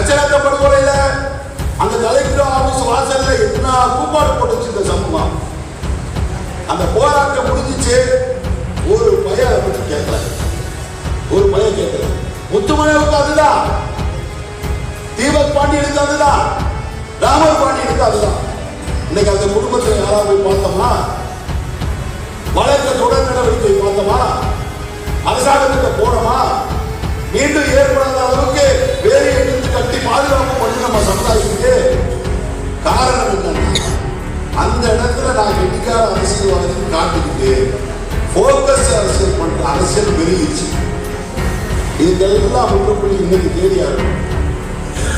லட்சணத்த படுகொலையில அந்த collector office வாசல்ல என்ன கூப்பாடு போட்டுச்சு இந்த சமூகம் அந்த போராட்டம் முடிஞ்சிச்சு. ஒரு பையன் அதை பத்தி கேட்கல. ஒரு பையன் கேட்கல. முத்துமலைவுக்கு அதுதான் தீபக் பாண்டியனுக்கு அதுதான் ராமர் பாண்டியனுக்கு அதுதான் இன்னைக்கு அந்த குடும்பத்தை யாராவது போய் பார்த்தோமா வழக்க தொடர் நடவடிக்கை பார்த்தோமா அரசாங்கத்துக்கு போனோமா மீண்டும் ஏற்படாத அளவுக்கு வேறு கட்டி பாதுகாப்பு பண்ணி நம்ம சமுதாயத்துக்கு காரணம் என்னன்னா அந்த இடத்துல நான் கெட்டிக்கார அரசியல்வாதின்னு காட்டிக்கிட்டு போக்கஸ் அரசியல் பண்ற அரசியல் பெருகிச்சு ஒன்று புள்ளி இன்னைக்கு தேதியா இருக்கும்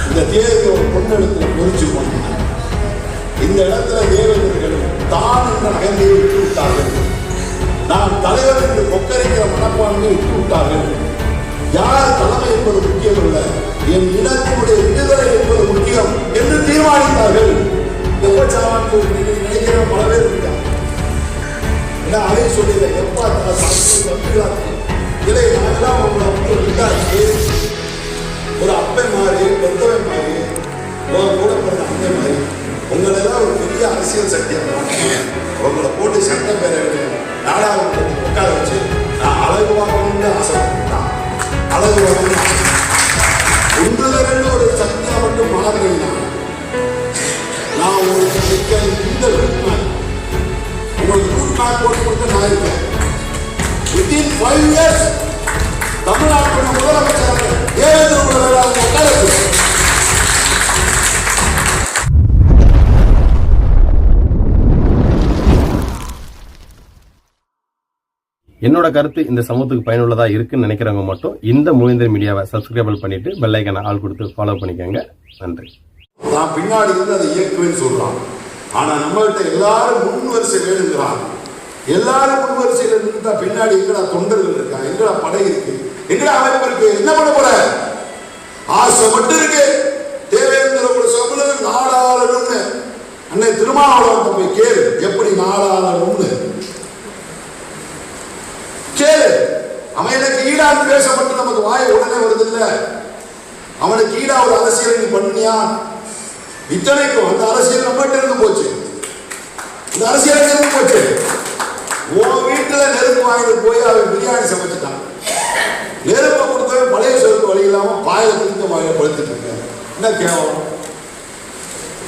இந்த தேதியை ஒரு பொண்ணெடுத்துல பொறிச்சு போனாங்க இந்த இடத்துல தேவேந்திரர்கள் தான் என்ற நகர்ந்தியை விட்டு விட்டார்கள். நான் தலைவர் என்று கொக்கரிக்கிற மனப்பான்மையை விட்டு விட்டார்கள். யார் தலைமை என்பது முக்கியம் அல்ல என் இனத்தினுடைய விடுதலை என்பது முக்கியம் என்று தீர்மானித்தார்கள். எப்பச்சாவான்னு நினைக்கிற பல பேர் இருக்காங்க ஏன்னா அதே சொல்லல எப்பா தலை இல்லை தம்பிகளா உங்களை வந்து விட்டாச்சு. ஒரு அப்பன் மாதிரி பெத்தவன் மாதிரி உங்க கூட பிறந்த அண்ணை மாதிரி உங்களை எல்லாம் ஒரு பெரிய அரசியல் சக்தியாக மாற்றுவேன் உங்களை போட்டு சட்டப்பேரவை நாடாளுமன்றத்தில் உட்கார வச்சு நான் அழகு வாங்கணும்னு ஆசைப்பட்டான் அழகு வாங்கணும் ஒன்று ஒரு சக்தியா மட்டும் மாறுறீங்கன்னா நான் உங்களுக்கு மிக்க இந்த ரூட்மேன் உங்களுக்கு ரூட்மேன் போட்டு கொடுத்து நான் இருக்கேன் வித்தின் ஃபைவ் இயர்ஸ் முதலமைச்சர் தேவேந்திர உட்கார என்னோட கருத்து இந்த சமூகத்துக்கு பயனுள்ளதா இருக்குன்னு நினைக்கிறவங்க மட்டும் இந்த மூவேந்தர் மீடியாவை சப்ஸ்கிரைபிள் பண்ணிட்டு பெல் ஐக்கனை ஆள் கொடுத்து ஃபாலோ பண்ணிக்கோங்க. நன்றி. நான் பின்னாடி இருந்து அதை இயக்குவேன்னு சொல்றான். ஆனா நம்மகிட்ட எல்லாரும் முன் வரிசை வேணுங்கிறான். எல்லாரும் முன் வரிசையில நின்றுட்டா பின்னாடி எங்கடா தொண்டர்கள் இருக்கா? எங்கடா படை இருக்கு? எங்கடா அமைப்பு இருக்கு? என்ன பண்ண போற? ஆசை மட்டும் இருக்கு. தேவேந்திர ஒரு சபலம் அன்னை திருமாவளவன் போய் கேளு. எப்படி நாடாளரும்னு கேளு. அவன் எனக்கு ஈடான்னு பேசப்பட்டு நமக்கு வாய உடனே வருது இல்ல அவனுக்கு ஈடா ஒரு அரசியல் நீ பண்ணியா இத்தனைக்கும் அந்த அரசியல் நம்மகிட்ட இருந்து போச்சு. இந்த அரசியல் இருந்து போச்சு? உன் வீட்டுல நெருப்பு வாங்கிட்டு போய் அவன் பிரியாணி சமைச்சிட்டான். நெருப்பை கொடுத்தவன் பழைய சொல்லுக்கு வழி இல்லாம பாயில திருத்த வாயில படுத்துட்டு இருக்க என்ன கேவலம்?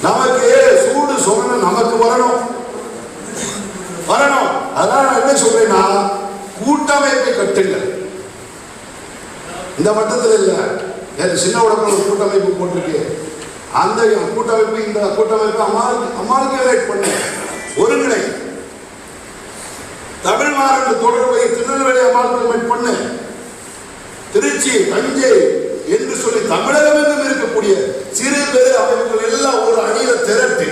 நமக்கு சூடு சொல்லணும் நமக்கு வரணும். வரணும். அதனால நான் என்ன சொல்றேன்னா கூட்டமைப்பை கட்டுங்கள் இந்த மட்டத்தில் இல்லை. நேற்று சின்ன உடம்புல ஒரு கூட்டமைப்பு போட்டிருக்கு. அந்த கூட்டமைப்பு இந்த கூட்டமைப்பு அம்மாவுக்கு அம்மாளுக்கு ரைட் பண்ணு ஒருங்கிணை தமிழ் மாநில தொடர்பை திருநெல்வேலி அமால்கமேட் பண்ணு திருச்சி தஞ்சை என்று சொல்லி தமிழகமெங்கும் இருக்கக்கூடிய சிறு பெரு அமைப்புகள் எல்லாம் ஒரு அணியில திரட்டு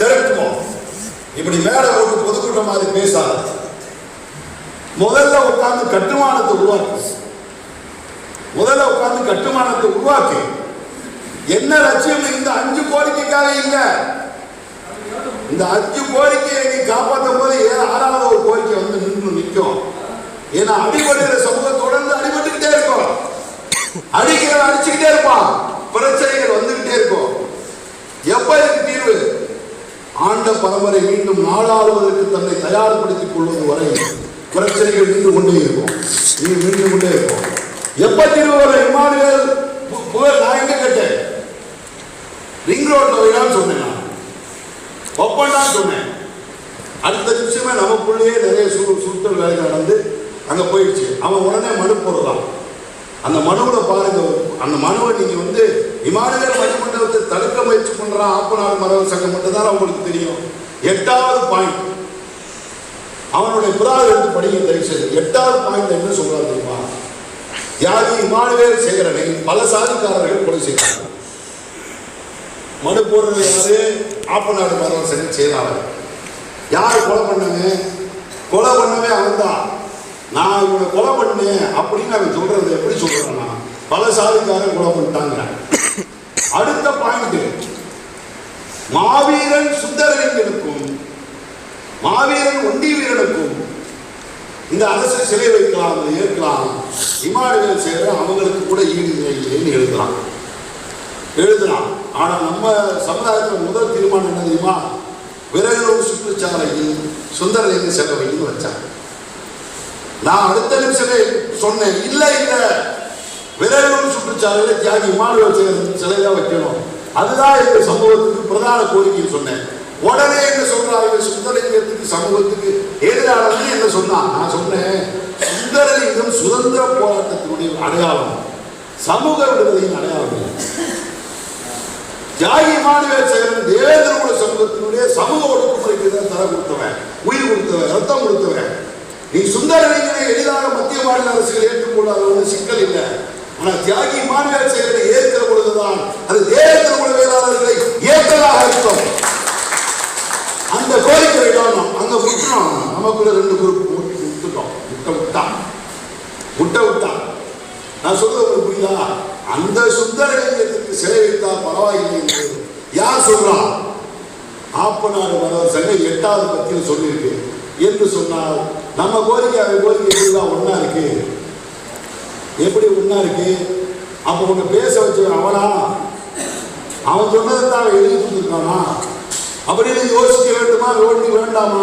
திரட்டுவோம். இப்படி மேல ஒரு பொதுக்கூட்டம் மாதிரி பேசாது. முதல்ல உட்கார்ந்து கட்டுமானத்தை உருவாக்கு. முதல்ல உட்கார்ந்து கட்டுமானத்தை உருவாக்கு. என்ன லட்சியம்? இந்த அஞ்சு கோரிக்கைக்காக இல்ல. இந்த அஞ்சு கோரிக்கையை நீ காப்பாற்றும் போது ஏன் ஆறாவது ஒரு கோரிக்கை வந்து நின்று நிற்கும். ஏன்னா அடிபடுகிற சமூகம் தொடர்ந்து அடிபட்டுக்கிட்டே இருக்கும். அடிக்கிற அடிச்சுக்கிட்டே இருப்பான். பிரச்சனைகள் வந்துகிட்டே இருக்கும். எப்ப இதுக்கு தீர்வு? ஆண்ட பரம்பரை மீண்டும் நாடாளுவதற்கு தன்னை தயார்படுத்திக் கொள்வது வரை. பிரச்சனைகள் நின்று கொண்டே இருக்கும் நீ நின்று கொண்டே இருக்கும் எப்ப தீர்வு வரும் இமானுவேல் புகழ் நான் எங்க கேட்டேன்? ரிங் ரோட்ல வைடான்னு சொன்னேன் நான். ஒப்பண்டான்னு சொன்னேன். அடுத்த நிமிஷமே நமக்குள்ளேயே நிறைய சு சுத்தல் வேலை நடந்து அங்க போயிடுச்சு. அவன் உடனே மனு போடுறான். அந்த மனுவில் பாருங்க அந்த மனுவை நீங்க வந்து இமானுவேல் மணிமண்டலத்தை தடுக்க முயற்சி பண்ணுறான் ஆப்பநாடு மரபு சங்கம் மட்டும் தான் உங்களுக்கு தெரியும். எட்டாவது பாயிண்ட் அவனுடைய புறாவை எடுத்து படிங்க தயவு செய்து எட்டாவது பாயிண்ட் என்ன சொல்றாரு தெரியுமா? யாதி இமானுவேல் சேகரனை பல சாதிக்காரர்கள் கொலை செய்தார்கள். மனு போடுறது யாரு? ஆப்பநாடு மரபு சங்கம் செய்தார்கள் யார் கொலை பண்ணனு கொலை பண்ணவே அவன் தான் நான் இவனை கொலை பண்ணேன் அப்படின்னு அவன் சொல்றது எப்படி சொல்றேன்னா பல சாதிக்காரன் கொலை பண்ணிட்டாங்க அடுத்த பாயிண்ட் மாவீரன் சுந்தரலிங்கனுக்கும் மாவீரன் ஒண்டி வீரனுக்கும் இந்த அரசு சிலை வைக்கலாம் அதை ஏற்கலாம். இமானுவேல் செய்கிற அவங்களுக்கு கூட ஈடு இல்லைன்னு எழுதலாம் எழுதலாம் ஆனால் நம்ம சமுதாயத்தில் முதல் தீர்மானம் என்ன தெரியுமா? விரகலூர் சுற்றுச்சாலையில் சுந்தரலிங்க செலவையும் வச்சாங்க. நான் அடுத்த நிமிஷமே சொன்னேன் இல்லை இல்லை. விரகலூர் சுற்றுச்சாலையில் தியாகி இமானுவேல் சிலை தான் வைக்கணும். அதுதான் இந்த சமூகத்துக்கு பிரதான கோரிக்கைன்னு சொன்னேன். உடனே என்ன சொல்றாங்க சுந்தரலிங்கத்துக்கு சமூகத்துக்கு எதிரானதுன்னு என்ன சொன்னான். நான் சொன்னேன் சுந்தரலிங்கம் சுதந்திர போராட்டத்தினுடைய அடையாளம். சமூக விடுதலையின் அடையாளம் இல்லை. தியாகி மாணவர் சேகரன் தேவேந்திர சமூகத்தினுடைய சமூக ஒடுக்குமுறைக்கு தான் தர கொடுத்தவன். உயிர் கொடுத்தவன் ரத்தம் கொடுத்தவன். நீ சுந்தரலிங்கனை எளிதாக மத்திய மாநில அரசுகள் ஏற்றுக்கொள்ளாத ஒன்று சிக்கல் இல்லை. ஆனால் தியாகி மாநில செயலனை ஏற்கிற பொழுதுதான் அது தேவேந்திர குல வேளாளர்களை ஏற்றதாக இருக்கும் அந்த கோரிக்கை விடணும் அங்க விட்டுறோம் நமக்குள்ள ரெண்டு குரூப் விட்டுட்டோம் முட்டை விட்டான் முட்டை விட்டான் நான் சொல்றது உங்களுக்கு புரியுதா அந்த சுந்தரலிங்கத்துக்கு சிலை வைத்தா பரவாயில்லை என்று யார் சொல்றான் ஆப்பநாடு மரவர் சங்கம் எட்டாவது பத்தியில் சொல்லியிருக்கு என்று சொன்னால் நம்ம கோரிக்கை அவன் கோரிக்கை எப்படிதான் ஒன்றா இருக்கு. எப்படி ஒன்றா இருக்கு? அப்போ உன்னை பேச வச்சவன் அவனா? அவன் சொன்னதை தான் அவன் எழுதி கொடுத்துருக்கானா? அப்படின்னு யோசிக்க வேண்டுமா? யோசிக்க வேண்டாமா?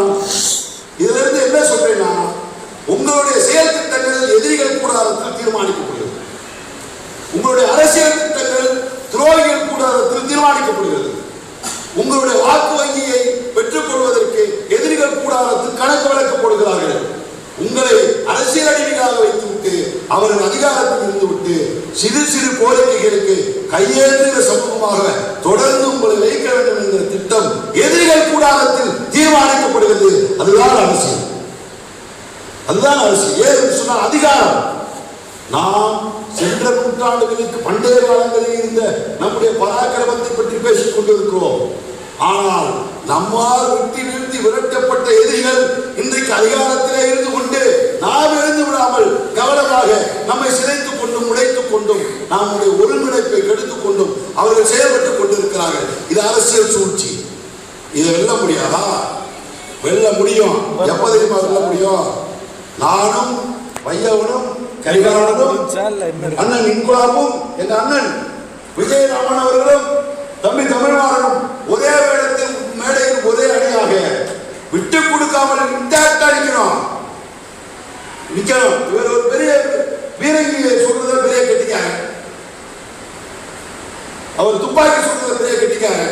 இதிலிருந்து என்ன சொல்றேன்னா உங்களுடைய செயல் திட்டங்கள் எதிரிகள் கூடாரத்தில் தீர்மானிக்கப்படுகிறது. உங்களுடைய அரசியல் திட்டங்கள் துரோகிகள் கூடாரத்தில் தீர்மானிக்கப்படுகிறது. உங்களுடைய வாக்கு வங்கியை பெற்றுக் கொள்வதற்கு எதிரிகள் கூடாரத்தில் கணக்கு வழங்கப்படுகிறார்கள் உங்களை அரசியல் அடிமைகளாக வைத்துவிட்டு அவர்கள் அதிகாரத்தில் இருந்துவிட்டு சிறு சிறு கோரிக்கைகளுக்கு சமூகமாக தொடர்ந்து உங்களை வைக்க வேண்டும் என்கிற திட்டம் எதிரிகள் கூடாரத்தில் தீர்மானிக்கப்படுகிறது. அதுதான் அரசியல் அதுதான் அரசியல் ஏன் சொன்னால் அதிகாரம். நாம் சென்ற நூற்றாண்டுகளுக்கு பண்டைய காலங்களில் இருந்த நம்முடைய பராக்கிரமத்தை பற்றி பேசிக் கொண்டிருக்கிறோம். ஆனால் நம்மால் வெட்டி வீழ்த்தி விரட்டப்பட்ட எதிரிகள் இன்றைக்கு அதிகாரத்திலே இருந்து கொண்டு நாம் இருந்து விடாமல் கவனமாக நம்மை சிதைத்துக் கொண்டும் நம்முடைய ஒருங்கிணைப்பை கெடுத்துக் கொண்டும் அவர்கள் செயல்பட்டுக் கொண்டிருக்கிறார்கள். இது அரசியல் சூழ்ச்சி. இதை வெல்ல முடியாதா? வெல்ல முடியும். எப்ப தெரியுமா வெல்ல முடியும்? நானும் வையவனும் கரிகாலனும் அண்ணன் இன்குலாவும் எங்க அண்ணன் விஜயராமன் அவர்களும் தம்பி தமிழ்வாரனும் ஒரே வேடத்தில் மேடையில் ஒரே அணியாக விட்டு கொடுக்காமல் இன்டாக்டா நிக்கணும் நிக்கணும். இவர் ஒரு பெரிய வீரங்கியை சொல்றது பெரிய அவர் துப்பாக்கி சுடுறதுல பெரிய கெட்டிக்காங்க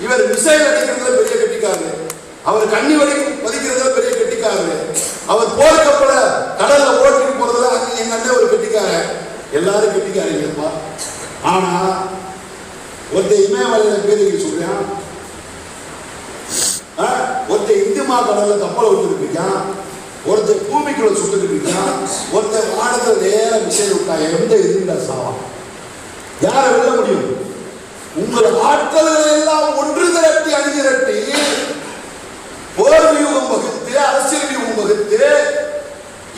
இவர் மிசைல் அடிக்கிறதுல பெரிய கெட்டிக்காரு. அவர் கண்ணி வலி பதிக்கிறதுல பெரிய கெட்டிக்காரு. அவர் போர்க்கப்பல கடல்ல ஓட்டிட்டு போறதுல அங்க எங்க அண்ணன் ஒரு கெட்டிக்காரு. எல்லாரும் கெட்டிக்காரங்கப்பா ஆனா ஒருத்தன் இமயமலையில பேருக்கு சொல்றான். ஆ? ஒருத்தன் இந்துமா கடல்ல கப்பலை விட்டுட்டு இருக்கான் ஒருத்தன் பூமிக்குள்ள சுட்டுக்கிட்டீங்கன்னா ஒருத்தர் ஒருத்தன் நேர மிசைல் விட்டா எந்த இருந்தா சாவா யாரை வெல்ல முடியும்? உங்கள் ஆட்கள் எல்லாம் ஒன்று திரட்டி அணிதிரட்டி போர் வியூகம் வகுத்து அரசியல் வியூகம் வகுத்து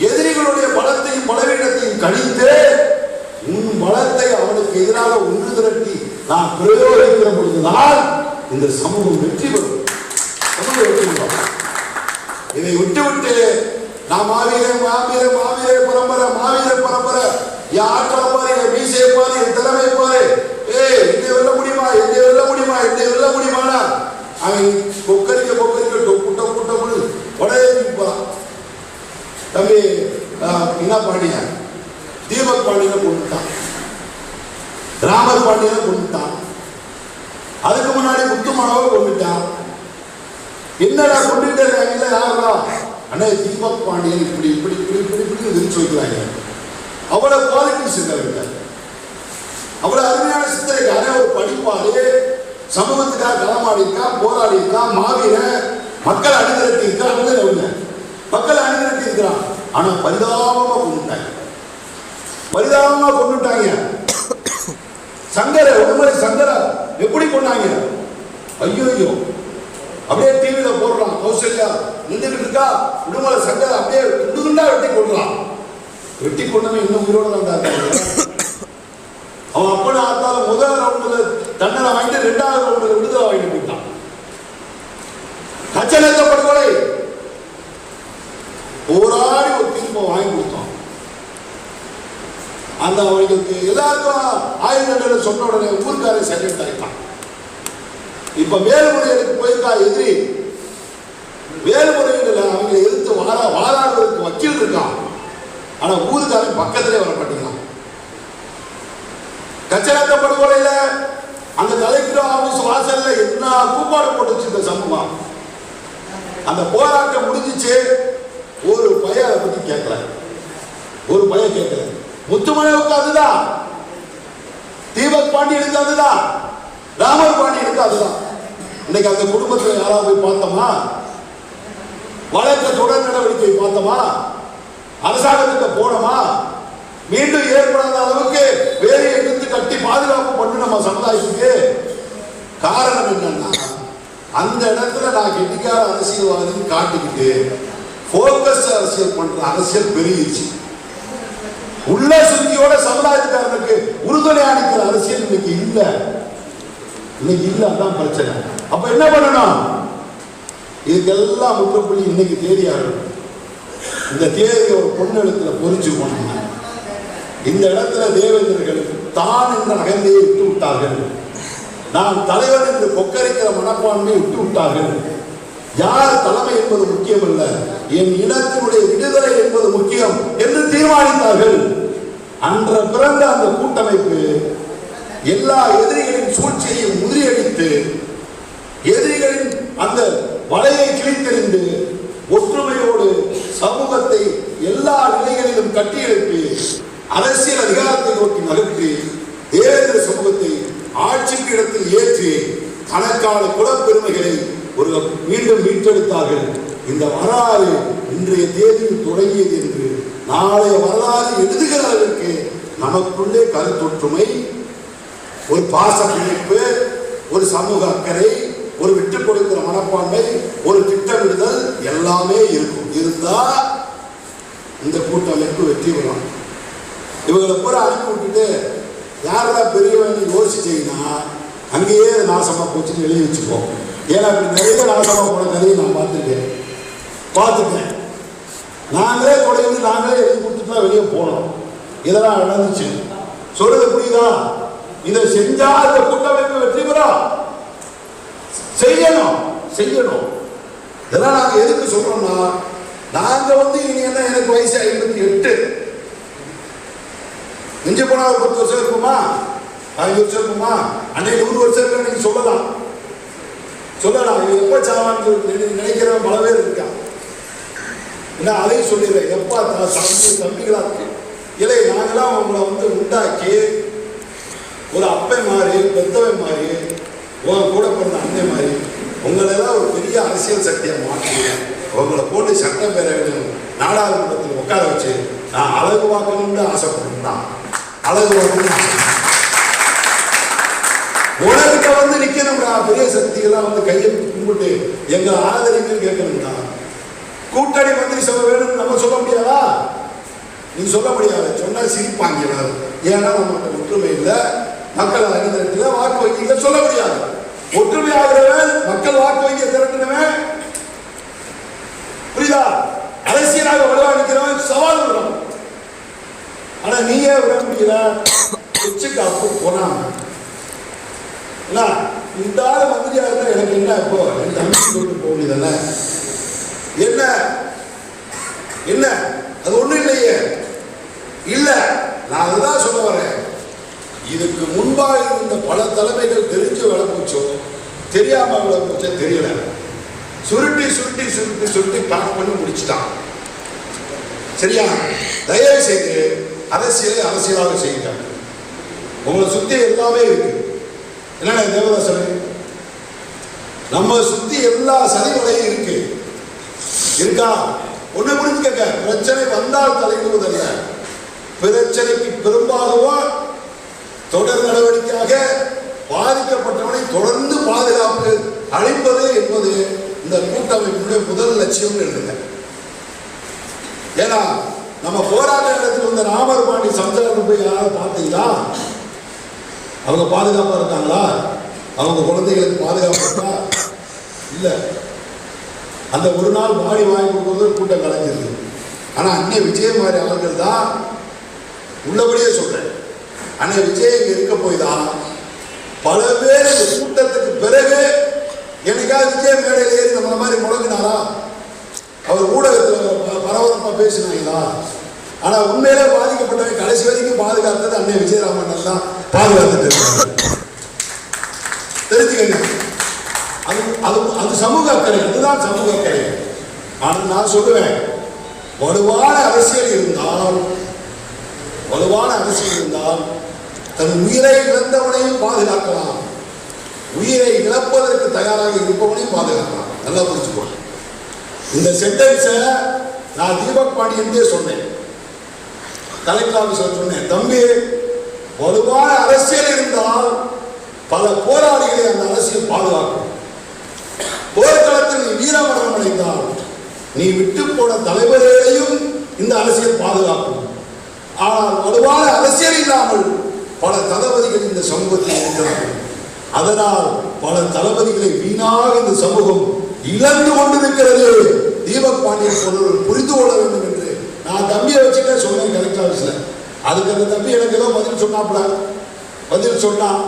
எதிரிகளுடைய பலத்தையும் பலவீனத்தையும் கணித்து உன் பலத்தை அவனுக்கு எதிராக ஒன்று திரட்டி நான் பிரயோகிக்கிற பொழுதுதான் இந்த சமூகம் வெற்றி பெறும். சமூகம் வெற்றி பெறும். இதை விட்டு விட்டு நான் மாவீர மாவீர மாவீர பரம்பரை மாவீர பரம்பரை என் ஆற்றலை பாரு என் மீசையை பாரு என் திறமை பாரு. ஏய் என்னை வெல்ல முடியுமா? என்னை வெல்ல முடியுமா? என்னை வெல்ல முடியுமாடா? அவன் கொக்கரிக்க கொக்கரிக்க குட்டம் குட்டம் டொப்புன்னு உடனே தம்பி ஆஹ், என்ன பாண்டியன் தீபக் பாண்டியனை கொண்டுட்டான் ராமர் பாண்டியனை கொண்டுட்டான் அதுக்கு முன்னாடி முத்துமானவை கொண்டுட்டான் என்னடா கொண்டுட்டே இருக்காங்கல்ல யாரா அண்ணா தீபக் பாண்டியன் இப்படி இப்படி இப்படி இப்படி இப்படி விரிச்சு வைக்கிறாங்க அவ்வளவு குவாலிட்டி சிந்தனை அவ்வளவு அருமையான சிந்தனை அதே ஒரு படிப்பாளி சமூகத்துக்காக களமாடி இருக்கான் போராடி இருக்கா மாவீர மக்கள் அணிதிரட்டி இருக்கான் அப்படின்னு அவங்க? மக்கள் அணிதிரட்டி இருக்கிறான். ஆனா பரிதாபமா கொண்டுட்டாங்க. பரிதாபமா கொண்டுட்டாங்க. சங்கர ஒருமுறை சங்கர எப்படி கொண்டாங்க? ஐயோ ஐயோ. அப்படியே டிவியில போடுறான். கௌசல்யா நின்றுட்டு இருக்கா? உடுமலை சண்டை அப்படியே துண்டு துண்டா வெட்டி கொள்றான் வெட்டி கொண்டவன் இன்னும் உயிரோட வந்தாங்க அவன் அப்பனை ஆத்தால முதல் ரவுண்டுல தண்டனை வாங்கிட்டு ரெண்டாவது ரவுண்டுல விடுதலை வாங்கிட்டு போயிட்டான். கச்சனத்த படுகொலை போராடி ஒரு தீர்ப்பு வாங்கி கொடுத்தான். அந்த அவங்களுக்கு அவர்களுக்கு எல்லாருக்கும் ஆயுள் தண்டனை சொன்ன உடனே ஊர்க்காரன் சைலண்ட் ஆகிட்டான் இப்ப வேலுமுறைகளுக்கு போயிருக்கா எதிரி? மேல்முறையீடுல அவங்க எதிர்த்து வாரா வாராடுவதற்கு வக்கீல் இருக்கான் ஆனா ஊருக்காரன் பக்கத்திலே வரப்பட்டிருக்கான். கச்சராத்த படுகொலையில அந்த கலெக்டர் ஆபீஸ் வாசல்ல என்ன கூப்பாடு போட்டுச்சு இந்த சமூகம் அந்த போராட்டம் முடிஞ்சிச்சு ஒரு பையன் அதை பத்தி கேட்கல. ஒரு பையன் கேட்கல. முத்துமலைவுக்கு அதுதான். தீபக் பாண்டியனுக்கு அதுதான். ராமர் பாண்டி பாண்டியனுக்கு அதுதான். இன்னைக்கு அந்த குடும்பத்தில் யாராவது போய் பார்த்தோமா? வழக்க தொடர் நடவடிக்கை பார்த்தோமா? அரசாங்கத்துக்கு போனோமா? மீண்டும் ஏற்படாத அளவுக்கு வேலையை எடுத்து கட்டி பாதுகாப்பு பண்ணு நம்ம சமுதாயத்துக்கு? காரணம் என்னன்னா அந்த இடத்துல நான் கெட்டிக்கார அரசியல்வாதின்னு காட்டிக்கிட்டு போக்கஸ் அரசியல் பண்ற அரசியல் பெருகிச்சு உள்ள சுத்தியோட சமுதாயத்துக்காரனுக்கு உறுதுணை அளிக்கிற அரசியல் இன்னைக்கு இல்லை. இன்னைக்கு இல்ல அதான் பிரச்சனை. அப்ப என்ன பண்ணணும்? இதுக்கெல்லாம் முற்றுப்புள்ளி இன்னைக்கு தேதியா இருக்கும் இந்த தேதியை ஒரு பொண்ணு எழுத்துல பொறிச்சு போனோம் இந்த இடத்துல தேவேந்திரர்கள் தான் என்ற அகந்தையை விட்டு விட்டார்கள். நான் தலைவர் என்று கொக்கரிக்கிற மனப்பான்மையை விட்டு விட்டார்கள். யார் தலைமை என்பது முக்கியமல்ல என் இனத்தினுடைய விடுதலை என்பது முக்கியம் என்று தீர்மானித்தார்கள். அன்ற பிறந்த அந்த கூட்டமைப்பு எல்லா எதிரிகளின் சூழ்ச்சியையும் முறியடித்து போச்சுன்னு எழுதி வச்சுப்போம் ஏன்னா இப்படி நிறைய நாசமா போன கதையை நான் பார்த்துருக்கேன். பார்த்துட்டேன். நாங்களே தொடங்கி நாங்களே எழுதி கொடுத்துட்டு தான் வெளியே போனோம். இதெல்லாம் நடந்துச்சு. சொல்றது புரியுதா? இதை செஞ்சா இந்த கூட்டமைப்பு வெற்றி பெறும் செய்யணும். செய்யணும். இதெல்லாம் நாங்கள் எதுக்கு சொல்றோம்னா நாங்க வந்து இனி என்ன எனக்கு வயசு ஐம்பத்தி எட்டு. மிஞ்சி போனா ஒரு பத்து வருஷம் இருக்குமா? பதினஞ்சு வருஷம் இருக்குமா? அன்னைக்கு நூறு வருஷம் இருக்கு நீங்க சொல்லலாம். சொல்லலாம் இது எப்போ சாவான்னு நினைக்கிற பல பேர் இருக்கான். நான் அதையும் சொல்லிடுறேன். எப்பா தம்பி தம்பிகளா இருக்கு. இல்லை நாங்களாம் அவங்கள வந்து உண்டாக்கி ஒரு அப்பை மாதிரி பெத்தவை மாதிரி உன் கூட பிறந்த அண்ணன் மாதிரி உங்களெல்லாம் ஒரு பெரிய அரசியல் சக்தியை மாற்றி உங்களை போட்டு சட்டப்பேரவையில் நாடாளுமன்றத்தில் உட்கார வச்சு நான் அழகு வாக்கணும்னு ஆசைப்படுறேன் தான் அழகு வாக்கணும்னு ஆசைப்படுறேன். உனக்கு வந்து நிக்கணும்டா பெரிய சக்திகள்லாம் வந்து கையை கும்பிட்டு எங்க ஆதரிங்கன்னு கேட்கணும்டா. கூட்டணி மந்திரி சொல்ல வேணும்னு நம்ம சொல்ல முடியாதா? நீ சொல்ல முடியாது. சொன்னா சிரிப்பாங்க எல்லாரும். ஏன்னா நம்மகிட்ட ஒற்றுமை இல்லை. மக்கள் அணிந்திரத்துல வாக்கு வங்கியில சொல்ல முடியாது. ஒற்றுமை ஆகிறவன் மக்கள் வாக்கு வங்கியை திரட்டினவன் புரியுதா? அரசியலாக வலுவாணிக்கிறவன் சவால் விடுறான் ஆனா நீயே விட முடியல. உச்சுக்கு அப்போ போனாங்க என்ன இந்தாத மந்திரியாக இருந்தால் எனக்கு என்ன இப்போ? என் தம்பி கொண்டு போக வேண்டியதானே? என்ன? என்ன? அது ஒன்றும் இல்லையே. இல்லை நான் அதுதான் சொல்ல வரேன். இதுக்கு முன்பாக இருந்த பல தலைமைகள் தெரிஞ்சு விளை போச்சோ? தெரியாம விளை போச்சோ தெரியல. சுருட்டி சுருட்டி சுருட்டி சுருட்டி பேக் பண்ணி முடிச்சிட்டான். சரியா? தயவு செய்து அரசியலை அரசியலாக செய்யிட்டாங்க உங்களை சுற்றி எல்லாமே இருக்கு. என்ன தேவதாசன் நம்ம சுத்தி எல்லா சதிவலையும் இருக்கு. இருக்கா? ஒண்ணு புரிஞ்சுக்கங்க பிரச்சனை வந்தால் தலைவிடுவதல்ல பிரச்சனைக்கு பெரும்பாலும் தொடர் நடவடிக்கையாக பாதிக்கப்பட்டவனை தொடர்ந்து பாதுகாப்பு அளிப்பது என்பது இந்த கூட்டமைப்புடைய முதல் லட்சியம் எழுதுங்க. ஏன்னா நம்ம போராட்ட இடத்துல வந்த ராமர் பாண்டி சம்சாரம் போய் யாராவது பார்த்தீங்களா? அவங்க பாதுகாப்பாக இருக்காங்களா அவங்க குழந்தைகளுக்கு பாதுகாப்பு இருக்கா? இல்லை. அந்த ஒரு நாள் மாடி வாங்கி கொடுக்குறது கூட்டம் கலைஞ்சிருக்கு ஆனால் அன்னை விஜயமாரி அவர்கள் தான் உள்ளபடியே சொல்கிறேன் அண்ணே விஜய் இருக்க போய் தான் பல பேர் இந்த கூட்டத்துக்கு பிறகு என்னைக்காவது விஜய் மேடையில் ஏறி நம்ம மாதிரி முழங்கினாரா? அவர் ஊடகத்தில் பரபரப்பாக பேசினாங்களா? ஆனால் உண்மையிலே பாதிக்கப்பட்டவங்க கடைசி வரைக்கும் பாதுகாத்தது அண்ணன் விஜயராமன் தான். பாதுகாத்துட்டு இருக்காங்க தெரிஞ்சுக்கங்க. அது அது அது சமூக அக்கறை அதுதான் சமூக அக்கறை. ஆனால் நான் சொல்லுவேன். வலுவான அரசியல் இருந்தால் வலுவான அரசியல் இருந்தால் தன் உயிரை இழந்தவனையும் பாதுகாக்கலாம். உயிரை இழப்பதற்கு தயாராக இருப்பவனையும் பாதுகாக்கலாம். நல்லா புரிஞ்சுக்கோ இந்த சென்டென்ஸை நான் தீபக் பாண்டியன்டே சொன்னேன். கலெக்டர் ஆஃபீஸர் சொன்னேன். தம்பி வலுவான அரசியல் இருந்தால் பல போராளிகளை அந்த அரசியல் பாதுகாக்கும். போர்க்களத்தில் நீ வீரமரணம் அடைந்தால் நீ விட்டு போன தலைவர்களையும் இந்த அரசியல் பாதுகாக்கும். ஆனால் வலுவான அரசியல் இல்லாமல் பல தளபதிகள் இந்த சமூகத்தில் இருக்கிறார்கள். அதனால் பல தளபதிகளை வீணாக இந்த சமூகம் இழந்து கொண்டிருக்கிறது. தீபக் பாண்டியன் போன்றவர்கள் புரிந்து கொள்ள வேண்டும் என்று நான் தம்பியை வச்சுட்டே சொன்னேன் கலெக்டர் ஆஃபீஸில் அதுக்கு அந்த தம்பி எனக்கு ஏதோ பதில் சொன்னாப்புல. பதில் சொன்னான்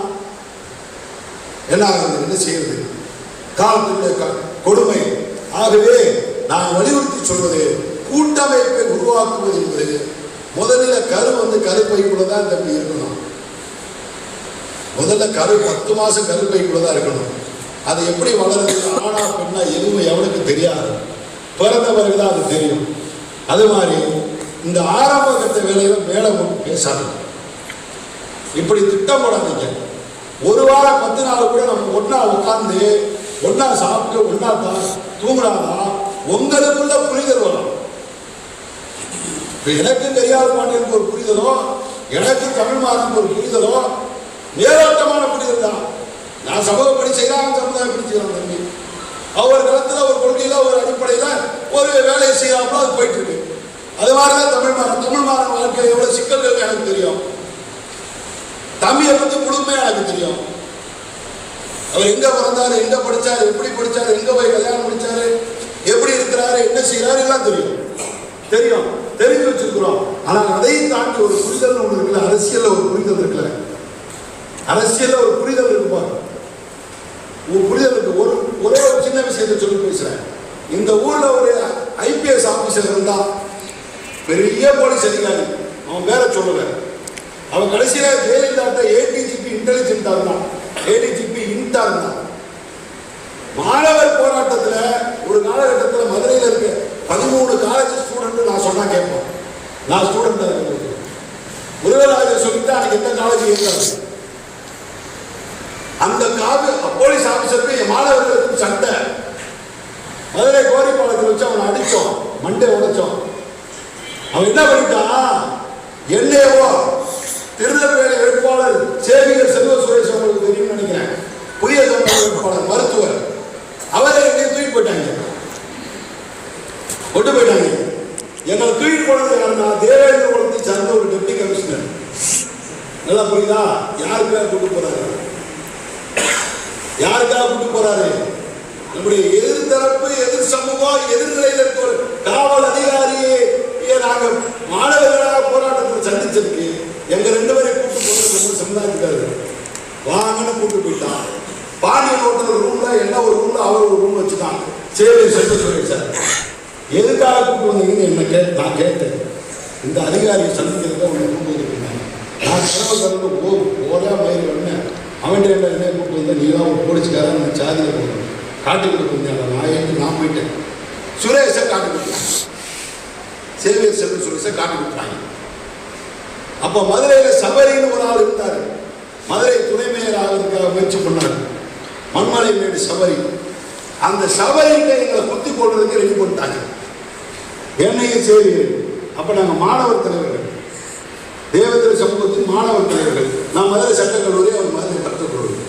என்ன ஆகுது என்ன செய்யறது காலத்துடைய கொடுமை. ஆகவே நான் வலியுறுத்தி சொல்வது கூட்டமைப்பை உருவாக்குவது என்பது முதலில் கரு வந்து கருப்பைக்குள்ள தான் தம்பி இருக்கணும். முதல்ல கரு பத்து மாசம் கருப்பைக்குள்ள தான் இருக்கணும். அது எப்படி வளருது? ஆனா பெண்ணா எதுவும் எவனுக்கு தெரியாது. பிறந்த பிறகுதான் அது தெரியும். அது மாதிரி இந்த ஆரம்ப கட்ட வேலையில மேலே ஒன்று பேசாதீங்க இப்படி திட்டம் போடாதீங்க. ஒரு வாரம் பத்து நாள் கூட நம்ம ஒன்னா உட்கார்ந்து ஒன்னா சாப்பிட்டு ஒன்னா தான் தூங்கினாதான் உங்களுக்குள்ள புரிதல் வரும். இப்ப எனக்கு தெரியாத பாண்டியனுக்கு ஒரு புரிதலோ எனக்கு தமிழ் மாறனுக்கு ஒரு புரிதலோ நேரோட்டமான புரிதல் தான். நான் படி செய்யலாம் சமுதாயப்படி செய்யலாம் தம்பி. அவர் காலத்தில் ஒரு கொள்கையில ஒரு அடிப்படையில ஒரு வேலையை செய்யாமல் அது போயிட்டு இருக்கு. அது மாதிரிதான் தமிழ் மாறன் தமிழ் மாறன் வாழ்க்கையில் எவ்வளவு சிக்கல்கள் எனக்கு தெரியும். தம்பியை பத்தி முழுமையா எனக்கு தெரியும். அவர் எங்க பிறந்தாரு எங்க படிச்சாரு எப்படி படிச்சாரு எங்க போய் கல்யாணம் படிச்சாரு எப்படி இருக்கிறாரு என்ன செய்யறாரு எல்லாம் தெரியும். தெரியும். தெரிஞ்சு வச்சிருக்கிறோம். ஆனால் அதையும் தாண்டி ஒரு புரிதல் ஒன்று இருக்குல்ல அரசியல்ல ஒரு புரிதல் இருக்குல்ல. அரசியல்ல ஒரு புரிதல் இருக்கு பாருங்க ஒரு புரிதல் இருக்கு. ஒரு ஒரே ஒரு சின்ன விஷயத்தை சொல்லி பேசுறேன். இந்த ஊர்ல ஒரு ஐபிஎஸ் ஆபீசர் இருந்தா பெரிய போலீஸ் அதிகாரி. அவன் பேரை சொல்லுவேன் அவன் கடைசியில ஜெயலலிதா ஏடிஜிபி இன்டெலிஜென்டா இருந்தான். ஏடிஜிபி இன்டா இருந்தான். மாணவர் போராட்டத்துல ஒரு காலகட்டத்துல மதுரையில் இருக்க பதிமூணு காலேஜ் ஸ்டூடெண்ட் நான் சொன்னா கேட்போம் நான் ஸ்டூடெண்ட் முருகராஜன் சொல்லிட்டு அன்னைக்கு எந்த காலேஜ் இருக்காது அந்த காவு போலீஸ் ஆபீசருக்கு என் மாணவர்களுக்கும் சண்டை. மதுரை கோரிப்பாளத்தில் வச்சு அவன் என்ன பண்ணிட்டான் என்னையவோ திருநெல்வேலி வேட்பாளர் சேவியர் செல்வ சுரேஷ் உங்களுக்கு தெரியும்னு நினைக்கிறேன் புதிய தமிழக வேட்பாளர் மருத்துவர் அவரை என்னைய தூக்கி போயிட்டாங்க கொண்டு போயிட்டாங்க எங்களை தூக்கி போனது யாருன்னா தேவேந்திர குலத்தை சார்ந்த ஒரு டெப்டி கமிஷனர் நல்லா புரியுதா யாருக்காக கூட்டு போறாரு யாருக்காக கூட்டு போறாரு நம்முடைய எதிர் தரப்பு எதிர் சமூகம் எதிர்நிலையில் இருக்க ஒரு காவல் அதிகாரியை ஏ, நாங்க மாணவர்களாக போராட்டத்தில் சந்திச்சிருக்கு எங்க ரெண்டு பேரையும் கூட்டு போறது நம்ம சமுதாயத்துக்காரு வாங்கன்னு கூட்டு போயிட்டான் பாண்டியன் ஹோட்டல் ரூம்ல என்ன ஒரு ரூம்ல அவர் ஒரு ரூம் வச்சுட்டாங்க சேவை செல்வ சுரேஷ் சார் எதுக்காக கூட்டு வந்தீங்கன்னு என்ன கே நான் கேட்டேன் இந்த அதிகாரியை சந்திக்கிறதுக்கு உங்களை கூட்டு வந்திருக்கீங்க நான் செலவு தரப்பு ஓ ஓரா மயிர் வந்தேன் அவன்கிட்ட என்ன என்ன நீ தான் ஒரு போலீஸ்காரன் நான் சாதியில் போகணும் காட்டுக்குள்ள கொடுக்க நான் ஏற்று நான் போயிட்டேன் சுரேஷை காட்டு கொடுத்தேன் சேவியர் செல்வ சுரேஷை காட்டு கொடுத்தாங்க அப்போ மதுரையில் சபரின்னு ஒரு ஆள் இருந்தார் மதுரை துணை மேயர் ஆகிறதுக்காக முயற்சி பண்ணார் மண்மலை மேடு சபரி அந்த சபரிகிட்ட எங்களை குத்தி போடுறதுக்கு ரெடி பண்ணிட்டாங்க என்னையும் சேவியர் அப்போ நாங்கள் மாணவர் தலைவர்கள் தேவதிர சமூகத்தின் மாணவர் தலைவர்கள் நான் மதுரை சட்டக்கல்லூரி அவர் மதுரை மருத்துவக் கல்லூரி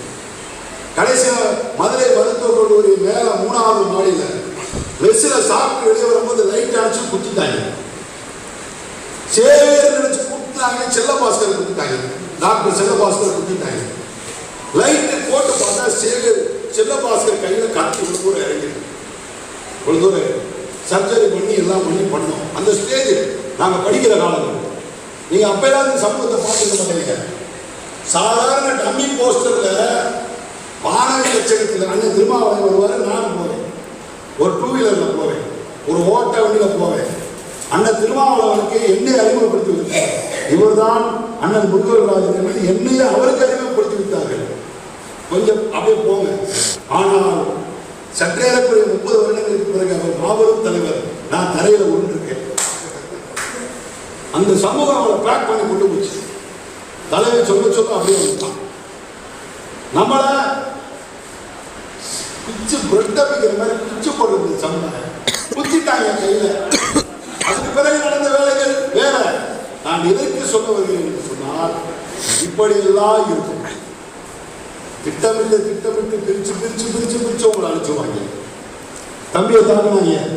மதுரை மருத்துவக் கல்லூரி மேலே மூணாவது மாடியில் வெசில சாப்பிட்டு வெளியே வரும்போது லைட் அணைச்சு குத்திட்டாங்க. சேவையர் நினைச்சு குத்துனாங்க செல்லபாஸ்கர் குத்திட்டாங்க. டாக்டர் செல்லபாஸ்கர் குத்திட்டாங்க. லைட்டு போட்டு பார்த்தா சேவையர் செல்லபாஸ்கர் கையில் காட்டி இவ்வளவு தூரம் இறங்கிருக்கு இவ்வளவு தூரம் சர்ஜரி பண்ணி எல்லாம் பண்ணி பண்ணோம். அந்த ஸ்டேஜ் நாங்கள் படிக்கிற காலம் நீங்க அப்ப இந்த சமூகத்தை பார்த்துக்க மாட்டீங்க சாதாரண டம்மி போஸ்டர்ல வானவி லட்சணத்தில் அண்ணன் திருமாவளை வருவாரு நான் போவேன். ஒரு டூ வீலர்ல போவேன். ஒரு ஓட்ட வண்டியில போவேன். அண்ணன் திருமாவளவனுக்கு என்னை அறிமுகப்படுத்தி விட்டார். இவர்தான் அண்ணன் முருகராஜன் என்பது என்னையே அவருக்கு அறிமுகப்படுத்தி விட்டார்கள். கொஞ்சம் அப்படியே போங்க. ஆனால் சற்றேறக்குறைய முப்பது வருடங்களுக்கு பிறகு அவர் மாபெரும் தலைவர். நான் தரையில ஒன்று அந்த சமூகம் அவளை பேக் பண்ணி கொண்டு போச்சு. தலைவர் சொல்ல சொல்ல அப்படியே வந்துட்டான். நம்மள குச்சி பிரெட் அப்படிங்கிற மாதிரி குச்சி போடுறது சமுதாயம் குச்சிட்டாங்க என் கையில. அதுக்கு பிறகு நடந்த வேலைகள் வேற. நான் எதற்கு சொல்ல வருகிறேன் என்று சொன்னால் இப்படியெல்லாம் இருக்கும். திட்டமிட்டு திட்டமிட்டு பிரிச்சு பிரிச்சு பிரிச்சு பிரிச்சு உங்களை அழைச்சுவாங்க. தம்பியை தாங்கினாங்க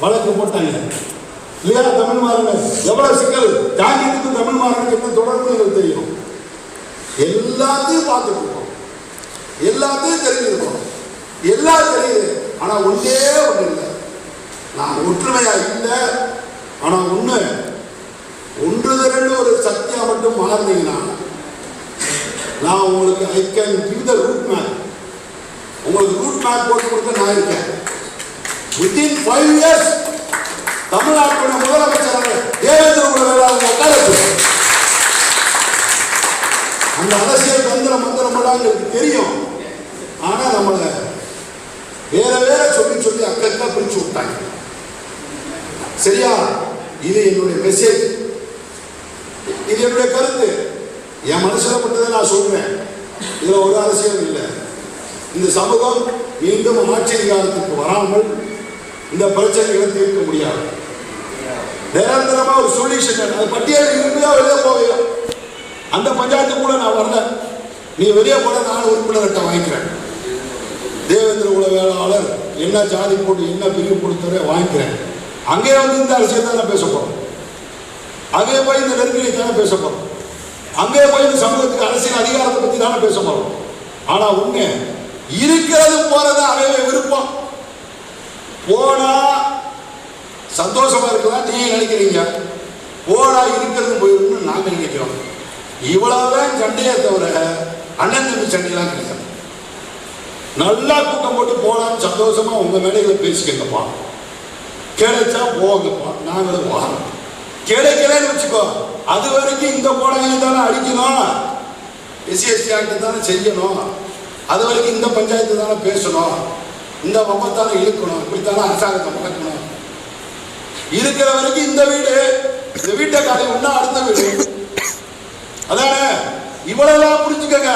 வழக்கு போட்டாங்க. இல்லையா தமிழ் மாறன எவ்வளவு சிக்கல்? ஜாங்கியத்துக்கும் தமிழ் மாறனுக்கு என்ன தொடர்பு எங்களுக்கு தெரியும். எல்லாத்தையும் பார்த்துருக்கோம் எல்லாத்தையும் தெரிஞ்சிருக்கோம். எல்லாம் தெரியுது ஆனா ஒன்றே ஒன்று இல்லை. நான் ஒற்றுமையா இல்லை. ஆனா ஒண்ணு ஒன்று திரண்டு ஒரு சக்தியா மட்டும் மாறினீங்கன்னா நான் உங்களுக்கு I can give the route map உங்களுக்கு ரூட் மேப் போட்டு கொடுக்க நான் இருக்கேன். வித்தின் ஃபைவ் இயர்ஸ் தமிழ்நாட்டுடைய முதலமைச்சராக தேவேந்திர குல வேளாண் உட்கார வச்சிருக்கேன். அந்த அரசியல் தந்திர மந்திரம் எல்லாம் எங்களுக்கு தெரியும் ஆனா நம்மளை வேற வேற சொல்லி சொல்லி அக்கா பிரிச்சு விட்டாங்க சரியா இது என்னுடைய மெசேஜ் இது என்னுடைய கருத்து என் மனசுல பட்டதை நான் சொல்றேன் இதுல ஒரு அரசியல் இல்லை இந்த சமூகம் மீண்டும் ஆட்சி அதிகாரத்துக்கு வராமல் இந்த பிரச்சனைகளை தீர்க்க முடியாது நிரந்தரமா ஒரு சொல்யூஷன் அது பட்டியல் இருந்தா வெளியே போவியா அந்த பஞ்சாயத்து கூட நான் வரல நீ வெளியே போன நான் வாங்கிக்கிறேன். தேவேந்திர குல வேளாளர் என்ன ஜாதி போட்டு என்ன பிரிவு கொடுத்தாரோ வாங்கிக்கிறேன். அங்கே வந்து இந்த அரசியல் தானே பேச போகிறோம் அங்கே போய் இந்த நெருக்கடியை தானே பேச போகிறோம் அங்கே போய் இந்த சமூகத்துக்கு அரசியல் அதிகாரத்தை பத்தி தானே பேச போகிறோம் ஆனா உண்மை இருக்கிறது போகிறத அவையவே விருப்பம். போனா சந்தோஷமா இருக்கலாம் நீங்க நினைக்கிறீங்க? போனா இருக்கிறது போயிருந்து நாங்க நினைக்கிறோம். இவ்வளவுதான் சண்டையே தவிர அண்ணன் தம்பி சண்டையெல்லாம் கிடையாது. நல்லா கூட்டம் போட்டு போலாம் சந்தோஷமா உங்க மேடைகளை பேசிக்கங்கப்பா. கிடைச்சா போங்கப்பா. நாங்களும் வரோம். கிடைக்கலன்னு வச்சுக்கோ. அது வரைக்கும் இந்த போடங்களை தானே அடிக்கணும். எஸ்சி எஸ்டி ஆக்ட் தானே செய்யணும். அது வரைக்கும் இந்த பஞ்சாயத்து தானே பேசணும். இந்த வம்பத்தானே இழுக்கணும். இப்படித்தானே அரசாங்கத்தை முடக்கணும். இருக்கிற வரைக்கும் இந்த வீடு இந்த வீட்டை காலி ஒன்னா அடுத்த வீடு. அதானே? இவ்வளவுதான் புரிஞ்சுக்கங்க.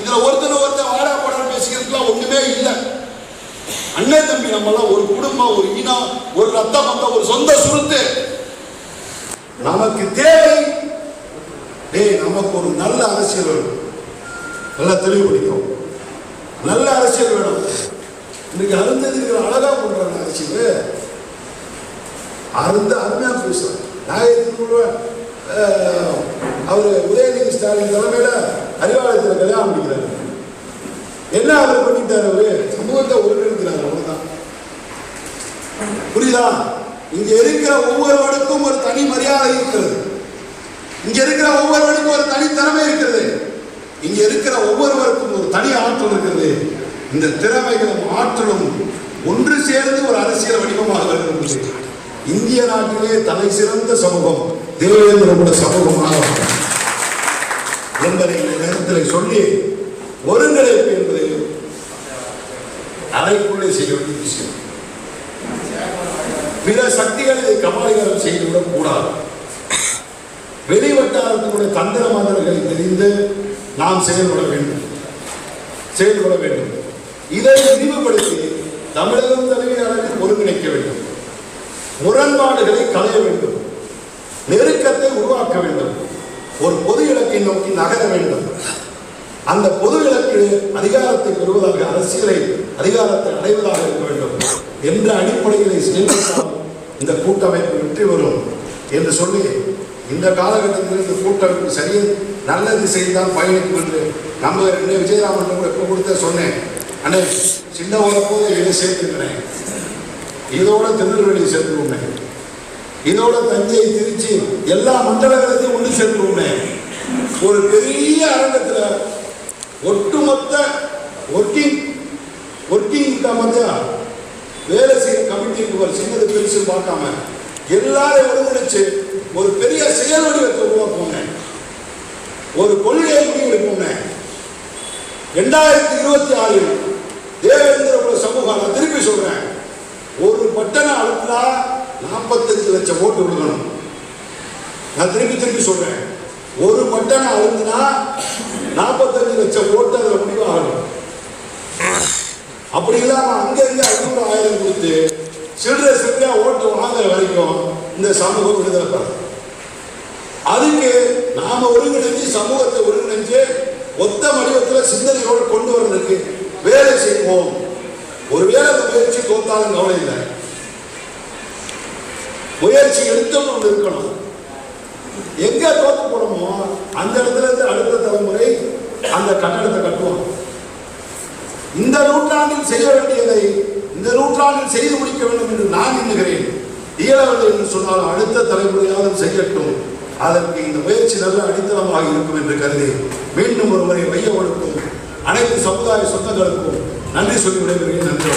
இதுல ஒருத்தன ஒருத்தன் வாடா போடா பேசிக்கிறதுக்குலாம் ஒண்ணுமே இல்லை. அண்ணன் தம்பி நம்மளாம் ஒரு குடும்பம் ஒரு இனம் ஒரு ரத்த பந்தம் ஒரு சொந்த சுருத்து நமக்கு தேவை. டேய் நமக்கு ஒரு நல்ல அரசியல் வேணும். நல்லா தெளிவுபடுத்தும் நல்ல அரசியல் வேணும். இன்னைக்கு அருந்ததிக்கிற அழகா பண்றாங்க அரசியல். அருந்த அருமையா பேசுறேன். நான் எதுக்கு அவர் உதயநிதி ஸ்டாலின் தலைமையில அறிவாலயத்தில் கல்யாணம் பண்ணிக்கிறாரு. என்ன அவர் பண்ணிட்டாரு அவரு? சமூகத்தை ஒருங்கிணைக்கிறார் அவ்வளவுதான். புரியுதா? இங்க இருக்கிற ஒவ்வொருவனுக்கும் ஒரு தனி மரியாதை இருக்கிறது. இங்க இருக்கிற ஒவ்வொருவனுக்கும் ஒரு தனி திறமை இருக்கிறது. இங்க இருக்கிற ஒவ்வொருவருக்கும் ஒரு தனி ஆற்றல் இருக்கிறது. இந்த திறமைகளும் ஆற்றலும் ஒன்று சேர்ந்து ஒரு அரசியல் வடிவமாக வருகிறது இந்திய நாட்டிலே தலை சிறந்த சமூகம். தேவேந்திரகுல சமூகமாக என்பதை இந்த நேரத்தில் சொல்லி ஒருங்கிணைப்பு என்பது அறைக்குள்ளே செய்ய வேண்டிய விஷயம் பிற சக்திகளை இதை செய்துவிடக் கூடாது. வெளி வட்டாரத்தினுடைய தந்திர மந்திரங்களை தெரிந்து நாம் செயல்பட வேண்டும். செயல்பட வேண்டும். இதை விரிவுபடுத்தி தமிழகம் தலைமையாளர்கள் ஒருங்கிணைக்க வேண்டும். முரண்பாடுகளை களைய வேண்டும். நெருக்கத்தை உருவாக்க வேண்டும். ஒரு பொது இலக்கை நோக்கி நகர வேண்டும். அந்த பொது இலக்கு அதிகாரத்தை பெறுவதாக அரசியலை அதிகாரத்தை அடைவதாக இருக்க வேண்டும். என்ற அடிப்படையிலே செயல்பட்டால் இந்த கூட்டமைப்பு வெற்றி வரும் என்று சொல்லி இந்த காலகட்டத்தில் இந்த கூட்டமைப்பு சரியா நல்ல திசையில் தான் பயணிக்கும் என்று நம்ம என்ன விஜயராமன் கூட இப்போ கொடுத்த சொன்னேன். அண்ணே சின்ன உறப்போது இதை சேர்த்துக்கிறேன். இதோட திருநெல்வேலி சேர்த்து இதோட தஞ்சை திருச்சி எல்லா மண்டலங்களையும் ஒன்று கொண்டு ஒரு பெரிய அரங்கத்தில் ஒட்டுமொத்த ஒர்க்கிங் ஒர்க்கிங் இருக்கா மாதிரியா வேலை செய்கிற கமிட்டிக்கு ஒரு சின்னது பெருசு பார்க்காம எல்லாரும் ஒருங்கிணைச்சு ஒரு பெரிய செயல் வடிவத்தை உருவாக்குவோங்க ஒரு கொள்கையை முடிவெடுப்போங்க ரெண்டாயிரத்தி இருபத்தி ஆறில் தேவேந்திர சமூகம் நான் திருப்பி சொல்றேன். ஒரு பட்டணம் அழுத்தினா நாற்பத்தஞ்சு லட்சம் ஓட்டு விழுகணும் நான் திருப்பி திருப்பி சொல்றேன். ஒரு பட்டனை அழுத்தினா நாற்பத்தஞ்சு லட்சம் ஓட்டு அதில் முடிவாகணும். அப்படி இல்லாம அங்கங்க ஐநூறு ஆயிரம் கொடுத்து சில்லறை சில்லறையா ஓட்டு வாங்குற வரைக்கும் இந்த சமூகம் விடுதலை பெறும் அதுக்கு நாம ஒருங்கிணைஞ்சு சமூகத்தை ஒருங்கிணைஞ்சு ஒத்த வடிவத்தில் சிந்தனையோடு கொண்டு வர்றதுக்கு வேலை செய்வோம். ஒருவேளை அந்த முயற்சி தோத்தாலும் கவலை இல்லை. முயற்சி எடுத்தவங்க ஒன்று இருக்கணும். எங்க தோத்து போறோமோ அந்த இடத்துல இருந்து அடுத்த தலைமுறை அந்த கட்டடத்தை கட்டுவோம் இந்த நூற்றாண்டில் செய்ய வேண்டியதை இந்த நூற்றாண்டில் செய்து முடிக்க வேண்டும் என்று நான் எண்ணுகிறேன். இயலவில்லை என்று சொன்னால் அடுத்த தலைமுறையாவது செய்யட்டும். அதற்கு இந்த முயற்சி நல்ல அடித்தளமாக இருக்கும் என்று கருதி மீண்டும் ஒருமுறை வையவனுக்கும் அனைத்து சமுதாய சொந்தங்களுக்கும் நன்றி சொல்லி விடைபெறுகிறேன். நன்றி.